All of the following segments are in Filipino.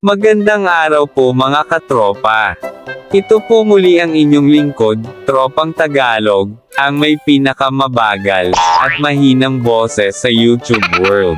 Magandang araw po mga katropa. Ito po muli ang inyong lingkod, Tropang Tagalog, ang may pinakamabagal at mahinang boses sa YouTube world.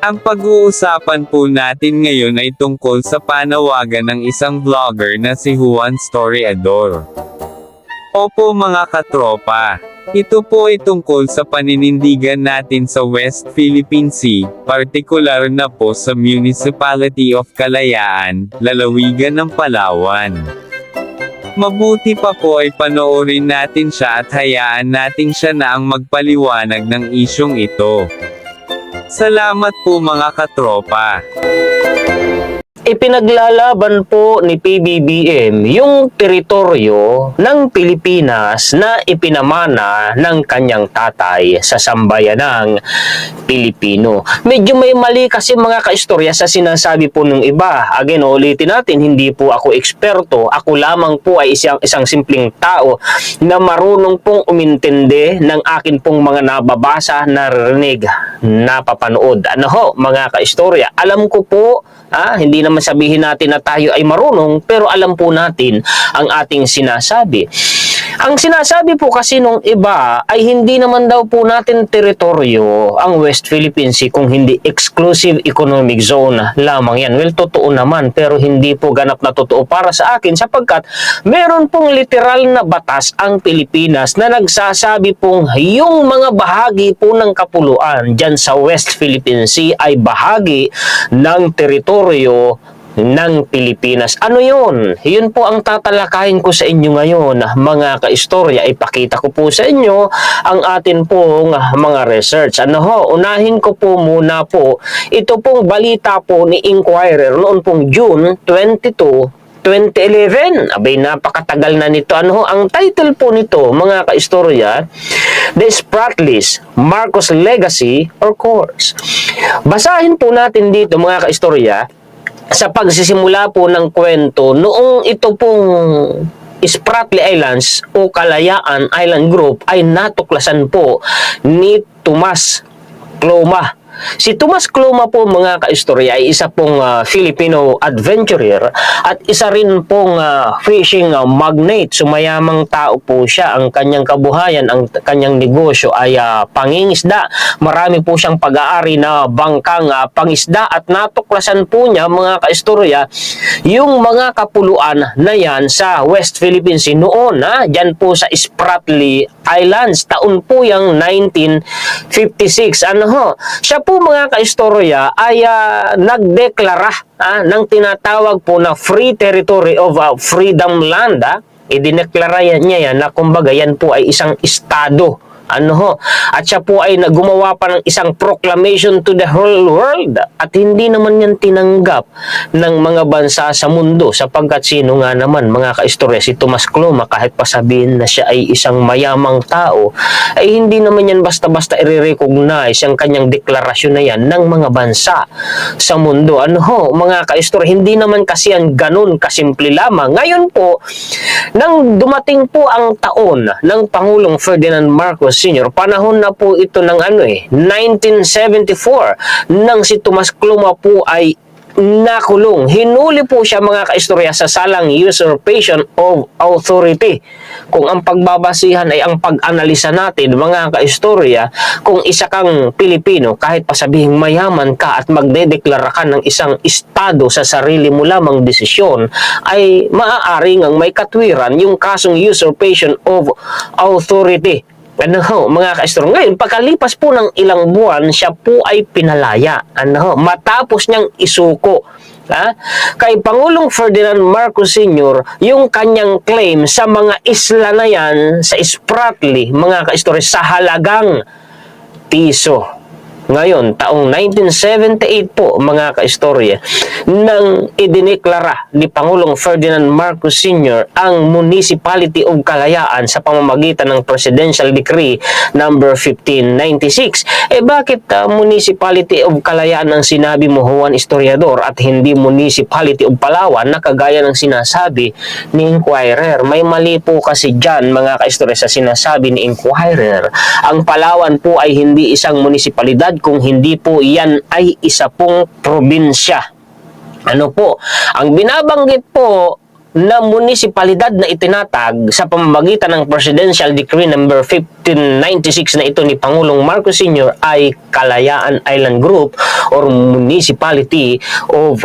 Ang pag-uusapan po natin ngayon ay tungkol sa panawagan ng isang vlogger na si Juan Storyador. Opo mga katropa, ito po ay tungkol sa paninindigan natin sa West Philippine Sea, partikular na po sa Municipality of Kalayaan, lalawigan ng Palawan. Mabuti pa po ay panoorin natin siya at hayaan natin siya na ang magpaliwanag ng isyong ito. Salamat po mga katropa. Ipinaglalaban po ni PBBM yung teritoryo ng Pilipinas na ipinamana ng kanyang tatay sa sambayanang Pilipino. Medyo may mali kasi mga kaistorya sa sinasabi po ng iba. Again, ulitin natin, hindi po ako eksperto. Ako lamang po ay isang, isang simpleng tao na marunong pong umintindi ng akin pong mga nababasa, narinig, napapanood. Ano ho, mga kaistorya, alam ko po Ah, hindi naman sabihin natin na tayo ay marunong, pero alam po natin ang ating sinasabi. Ang sinasabi po kasi nung iba ay hindi naman daw po natin teritoryo ang West Philippine Sea kung hindi exclusive economic zone lamang yan. Well, totoo naman pero hindi po ganap na totoo para sa akin sapagkat meron pong literal na batas ang Pilipinas na nagsasabi pong yung mga bahagi po ng kapuluan dyan sa West Philippine Sea ay bahagi ng teritoryo ng Pilipinas. Ano yun? Yun po ang tatalakayin ko sa inyo ngayon, mga kaistorya. Ipakita ko po sa inyo ang atin pong mga research. Ano ho? Unahin ko po muna po, ito pong balita po ni Inquirer noon pong June 22, 2011. Abay, napakatagal na nito. Ano ho? Ang title po nito, mga kaistorya, The Spratlys, Marcos Legacy or Course. Basahin po natin dito, mga kaistorya, sa pagsisimula po ng kwento, noong ito pong Spratly Islands o Kalayaan Island Group ay natuklasan po ni Tomas Cloma. Si Tomas Cloma po mga kaistorya ay isa pong ah, Filipino adventurer at isa rin pong ah, fishing ah, magnate. Sumayamang tao po siya. Ang kanyang kabuhayan, ang kanyang negosyo ay ah, pangingisda. Marami po siyang pag-aari na bangkang ah, pangisda at natuklasan po niya mga kaistorya yung mga kapuluan na yan sa West Philippine Sea noon. Ha? Diyan po sa Spratly Islands. Taon po yung 1956. Ano ho? Siya po mga kaistorya ay ah, nagdeklara ah, ng tinatawag po na Free Territory of ah, Freedom Land. Ah. Idineklara niya yan na kumbaga yan po ay isang estado. Ano ho? At siya po ay nagumawa pa ng isang proclamation to the whole world at hindi naman yan tinanggap ng mga bansa sa mundo sapagkat sino nga naman mga kaistorya si Tomas Cloma kahit pa sabihin na siya ay isang mayamang tao ay hindi naman yan basta-basta i-recognize ang kanyang deklarasyon na yan ng mga bansa sa mundo. Ano ho, mga kaistorya, hindi naman kasi yan ganun kasimple lamang. Ngayon po, nang dumating po ang taon ng Pangulong Ferdinand Marcos Sr., panahon na po ito ng ano eh, 1974, nang si Tomas Cloma po ay nakulong. Hinuli po siya mga kaistorya sa salang usurpation of authority. Kung ang pagbabasihan ay ang pag-analisa natin mga kaistorya, kung isa kang Pilipino, kahit pa sabihing mayaman ka at magdedeklara ka ng isang estado sa sarili mo lamang desisyon, ay maaaring ang may katwiran yung kasong usurpation of authority ano ho, mga kaistro. Ngayon, pagkalipas po ng ilang buwan, siya po ay pinalaya. Ano ho, matapos niyang isuko. Ha? Kay Pangulong Ferdinand Marcos Sr., yung kanyang claim sa mga isla na yan, sa Spratly, mga kaistro, sa halagang piso. Ngayon, taong 1978 po, mga kaistorya, nang idineklara ni Pangulong Ferdinand Marcos Sr. ang Municipality of Kalayaan sa pamamagitan ng Presidential Decree number 1596. Eh bakit ah, Municipality of Kalayaan ang sinabi mo, Juan Historiador, at hindi Municipality of Palawan na kagaya ng sinasabi ni Inquirer? May mali po kasi dyan, mga kaistorya, sa sinasabi ni Inquirer. Ang Palawan po ay hindi isang munisipalidad kung hindi po yan ay isa pong probinsya. Ano po, ang binabanggit po na munisipalidad na itinatag sa pamamagitan ng Presidential Decree number 1596 na ito ni Pangulong Marcos Sr. ay Kalayaan Island Group or Municipality of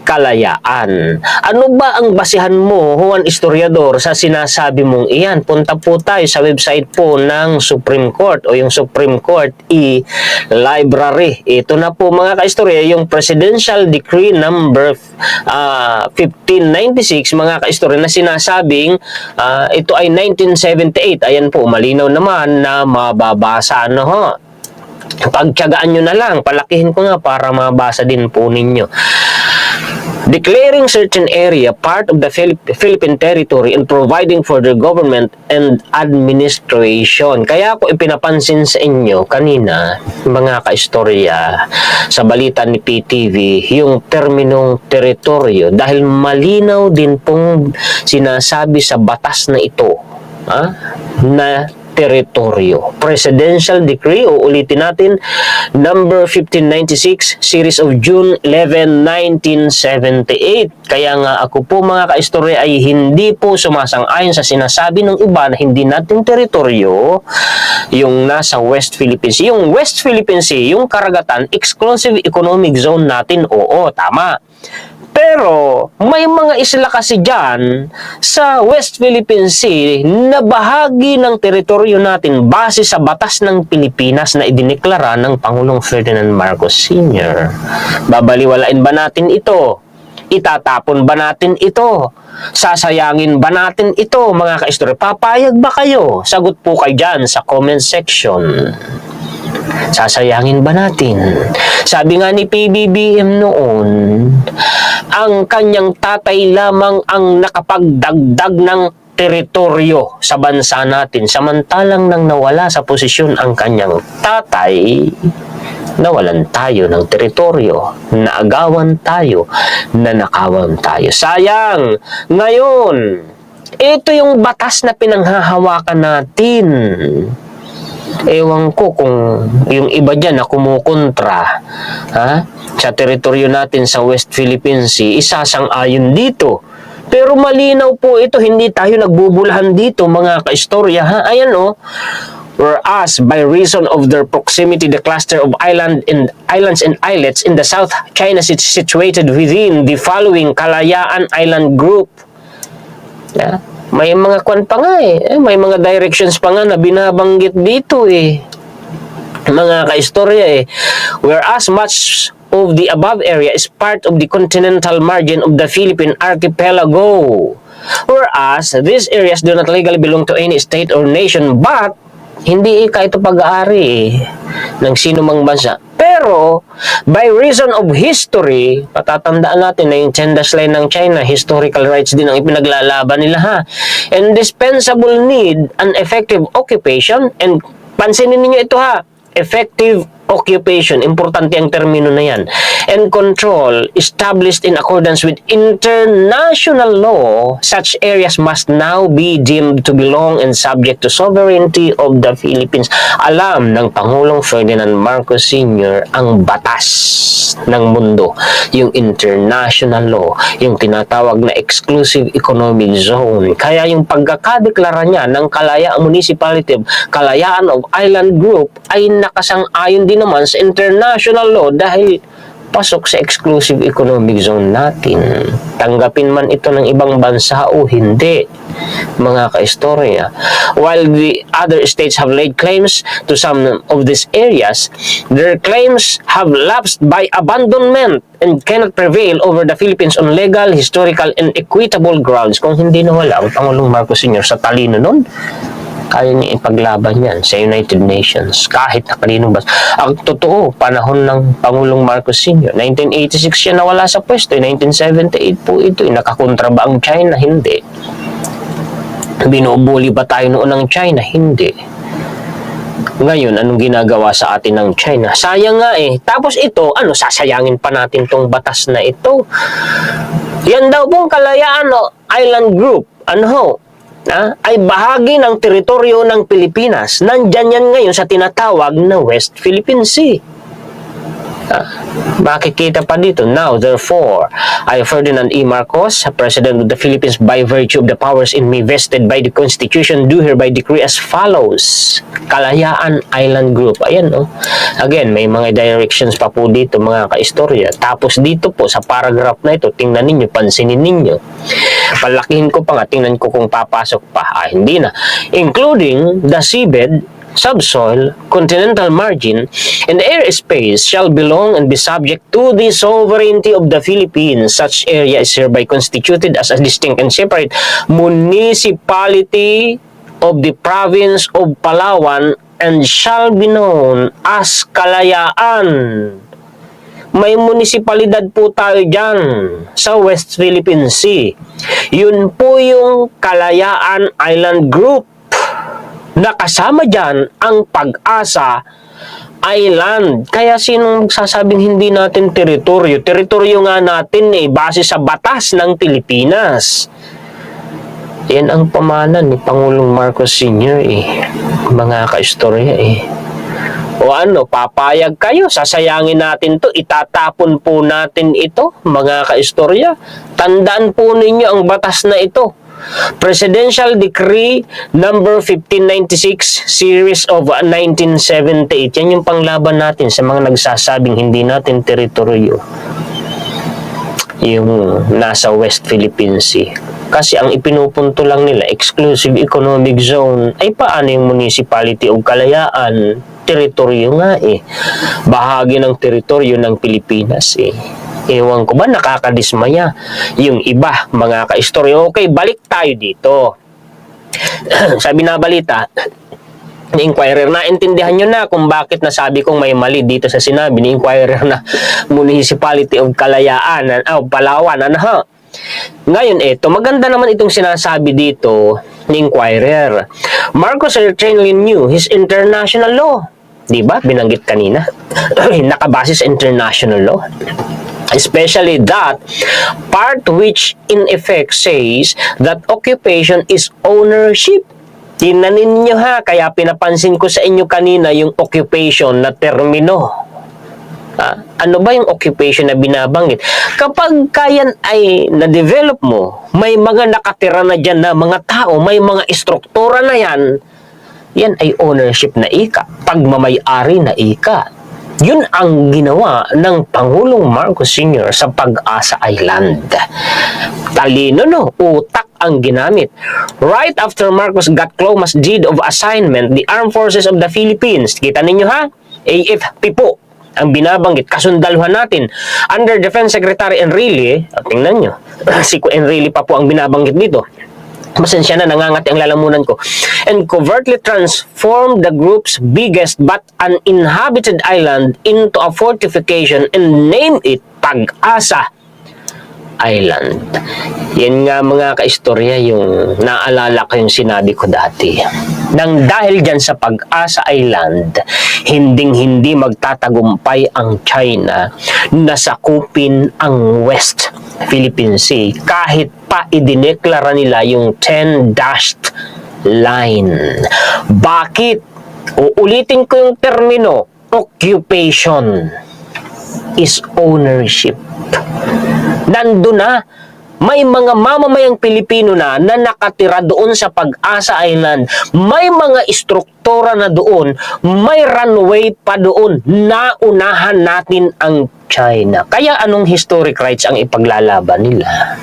Kalayaan. Ano ba ang basihan mo, Juan Historiador, sa sinasabi mong iyan? Punta po tayo sa website po ng Supreme Court o yung Supreme Court e-library. Ito na po mga kaistorya, yung Presidential Decree number ah, 1596, mga kaistorya, na sinasabing ah, ito ay 1978. Ayan po, malinaw naman na mababasa ano ho. Pagtyagaan nyo na lang, palakihin ko nga para mabasa din po ninyo declaring certain area part of the Philip- Philippine territory and providing for their government and administration. Kaya ako ipinapansin sa inyo kanina, mga kaistorya, sa balita ni PTV, yung terminong teritoryo dahil malinaw din pong sinasabi sa batas na ito ha, na teritoryo. Presidential Decree, uulitin natin, number 1596, series of June 11, 1978. Kaya nga ako po mga kaistorya ay hindi po sumasang-ayon sa sinasabi ng iba na hindi natin teritoryo yung nasa West Philippine Sea. Yung West Philippine Sea, yung karagatan, exclusive economic zone natin, oo, tama. Pero may mga isla kasi dyan sa West Philippine Sea na bahagi ng teritoryo natin base sa batas ng Pilipinas na idineklara ng Pangulong Ferdinand Marcos Sr. Babaliwalain ba natin ito? Itatapon ba natin ito? Sasayangin ba natin ito mga kaistorya? Papayag ba kayo? Sagot po kayo dyan sa comment section. Sasayangin ba natin? Sabi nga ni PBBM noon, ang kanyang tatay lamang ang nakapagdagdag ng teritoryo sa bansa natin. Samantalang nang nawala sa posisyon ang kanyang tatay, nawalan tayo ng teritoryo, naagawan tayo, nanakawan tayo. Sayang! Ngayon, ito yung batas na pinanghahawakan natin. Ewan ko kung yung iba dyan na kumukontra ha, sa teritoryo natin sa West Philippine Sea, isasang-ayon dito. Pero malinaw po ito, hindi tayo nagbubulahan dito mga kaistorya. Ha? Ayan o, whereas by reason of their proximity the cluster of island and islands and islets in the South China Sea situated within the following Kalayaan Island Group. Yeah. May mga kwan pa nga eh. Eh, May mga directions pa nga na binabanggit dito eh. Mga kaistorya eh. Whereas much of the above area is part of the continental margin of the Philippine archipelago. Whereas these areas do not legally belong to any state or nation but hindi ika ito pag-aari eh, ng sino mang bansa. Pero, by reason of history, patatandaan natin na yung Chendas line ng China, historical rights din ang ipinaglalaban nila ha. Indispensable need an effective occupation and pansinin ninyo ito ha, effective occupation, importante ang termino na yan, and control established in accordance with international law, such areas must now be deemed to belong and subject to sovereignty of the Philippines. Alam ng Pangulong Ferdinand Marcos Sr. ang batas ng mundo, yung international law, yung tinatawag na exclusive economic zone. Kaya yung pagkakadeklara niya ng Kalayaan Municipality Kalayaan of Island Group ay nakasang-ayon din naman sa international law dahil pasok sa exclusive economic zone natin. Tanggapin man ito ng ibang bansa o hindi, mga kaistorya. While the other states have laid claims to some of these areas, their claims have lapsed by abandonment and cannot prevail over the Philippines on legal, historical, and equitable grounds. Kung hindi nawala ang Pangulong Marcos Sr. sa talino nun, kaya niya ipaglaban yan sa United Nations kahit na kaninong bansa. Ang totoo, panahon ng Pangulong Marcos Sr. 1986 siya nawala sa pwesto. eh. 1978 po ito. eh. Nakakontra ba ang China? Hindi. Binubuli ba tayo noon ng China? Hindi. Ngayon, anong ginagawa sa atin ng China? Sayang nga eh. Tapos ito, ano, sasayangin pa natin tong batas na ito. Yan daw pong Kalayaan o, Island Group. Ano ho? Ah, ay bahagi ng teritoryo ng Pilipinas. Nandyan yan ngayon sa tinatawag na West Philippine Sea. Makikita pa dito. Now, therefore, I, Ferdinand E. Marcos, President of the Philippines by virtue of the powers in me vested by the Constitution, do hereby decree as follows. Kalayaan Island Group. Ayan, no? Again, may mga directions pa po dito, mga kaistorya. Tapos dito po, sa paragraph na ito, tingnan ninyo, pansinin ninyo. Palakihin ko pa nga, tingnan ko kung papasok pa. Ah, hindi na. Including the seabed, subsoil, continental margin, and airspace shall belong and be subject to the sovereignty of the Philippines. Such area is hereby constituted as a distinct and separate municipality of the province of Palawan and shall be known as Kalayaan. May munisipalidad po tayo dyan sa West Philippine Sea. Yun po yung Kalayaan Island Group. Nakasama dyan ang pag-asa island. Kaya sinong magsasabing hindi natin teritoryo? Teritoryo nga natin eh, base sa batas ng Pilipinas. Yan ang pamana ni Pangulong Marcos Sr. eh. Mga kaistorya eh. O ano, papayag kayo, sasayangin natin to, itatapon po natin ito, mga kaistorya. Tandaan po ninyo ang batas na ito. Presidential Decree number 1596 series of 1978. Yan yung panglaban natin sa mga nagsasabing hindi natin teritoryo yung nasa West Philippine Sea. Kasi ang ipinupunto lang nila, exclusive economic zone, ay paano yung municipality o kalayaan? Teritoryo nga eh. Bahagi ng teritoryo ng Pilipinas eh. Ewan ko ba, nakakadismaya. Yung iba, mga kaistoryo. Okay, balik tayo dito. Sabi na balita, ni Inquirer na intindihan nyo na kung bakit nasabi kong may mali dito sa sinabi ni Inquirer na Municipality of Kalayaan, oh, Palawan, ano ha? Ngayon ito, maganda naman itong sinasabi dito ni Inquirer. Marcos certainly knew his international law. Di ba? Binanggit kanina. Nakabase sa international law especially that part which in effect says that occupation is ownership. Tingnan ninyo ha, kaya pinapansin ko sa inyo kanina yung occupation na termino. Ah, ano ba yung occupation na binabanggit? Kapag kayan ay na-develop mo, may mga nakatira na dyan na mga tao, may mga istruktura na yan, yan ay ownership na ika, pagmamayari na ika. Yun ang ginawa ng Pangulong Marcos Sr. sa Pag-asa Island. Talino no, utak ang ginamit. Right after Marcos got Clomas deed of assignment, the Armed Forces of the Philippines, kita ninyo ha, AFP po, ang binabanggit, kasundaluhan natin, under Defense Secretary Enrile, at tingnan nyo, si Enrile pa po ang binabanggit dito, Pasensya na, nangangati ang lalamunan ko. And covertly transformed the group's biggest but uninhabited island into a fortification and named it Pag-asa Island. Yan nga mga kaistorya yung naalala ko yung sinabi ko dati. Nang dahil dyan sa Pag-asa Island, hinding-hindi magtatagumpay ang China na sakupin ang West Philippine Sea kahit pa idineklara nila yung 10 dashed line. Bakit? Uulitin ko yung termino, occupation is ownership. Nandun na, may mga mamamayang Pilipino na na nakatira doon sa Pag-asa Island. May mga istruktura na doon. May runway pa doon. Naunahan natin ang China. Kaya anong historic rights ang ipaglalaban nila?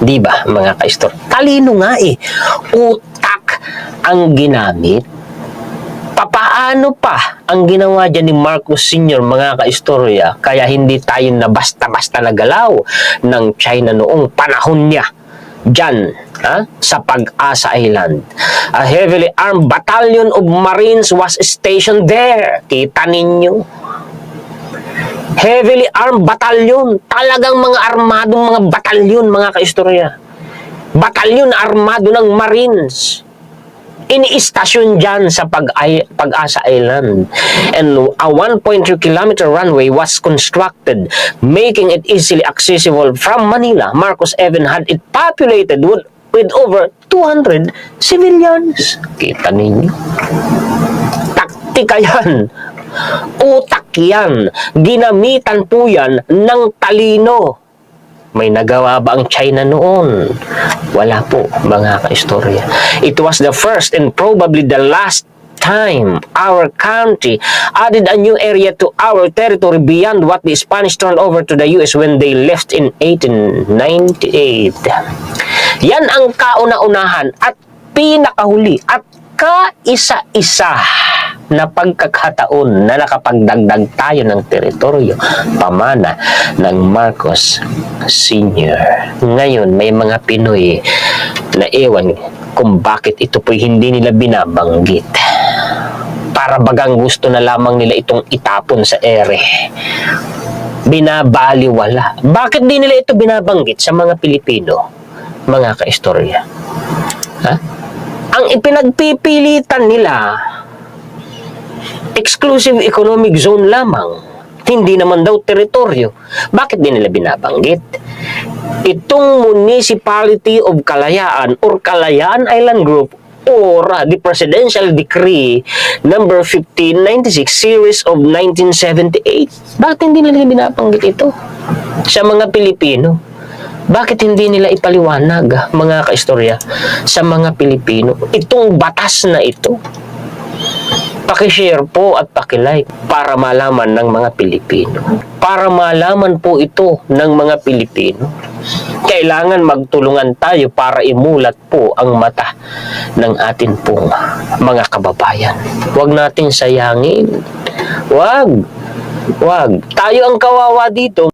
Di ba, mga kaistor? Talino nga eh. Utak ang ginamit. Papaano pa ang ginawa dyan ni Marcos Sr. mga kaistorya kaya hindi tayo na basta-basta nagalaw ng China noong panahon niya dyan ha, sa Pag-asa Island. A heavily armed battalion of Marines was stationed there. Kita ninyo. Heavily armed battalion. Talagang mga armadong mga batalyon, mga kaistorya. Batalyon armado ng Marines iniistasyon dyan sa pag Pag-asa Island. And a 1.2 kilometer runway was constructed, making it easily accessible from Manila. Marcos even had it populated with, with over 200 civilians. Kita ninyo. Taktika yan. Utak yan. Ginamitan po yan ng talino. May nagawa ba ang China noon? Wala po, mga kaistorya. It was the first and probably the last time our country added a new area to our territory beyond what the Spanish turned over to the US when they left in 1898. Yan ang kauna-unahan at pinakahuli at kaisa-isa na pagkakataon na nakapagdagdag tayo ng teritoryo pamana ng Marcos Sr. Ngayon, may mga Pinoy na ewan kung bakit ito po hindi nila binabanggit. Para bagang gusto na lamang nila itong itapon sa ere. Binabaliwala. Bakit di nila ito binabanggit sa mga Pilipino? Mga kaistorya. Ha? Ang ipinagpipilitan nila exclusive economic zone lamang. Hindi naman daw teritoryo. Bakit di nila binabanggit? Itong Municipality of Kalayaan or Kalayaan Island Group or uh, the Presidential Decree number 1596 series of 1978. Bakit hindi nila binabanggit ito? Sa mga Pilipino. Bakit hindi nila ipaliwanag, mga kaistorya, sa mga Pilipino, itong batas na ito? Pakishare po at pakilike para malaman ng mga Pilipino. Para malaman po ito ng mga Pilipino. Kailangan magtulungan tayo para imulat po ang mata ng atin pong mga kababayan. Huwag nating sayangin. Huwag. Huwag. Tayo ang kawawa dito.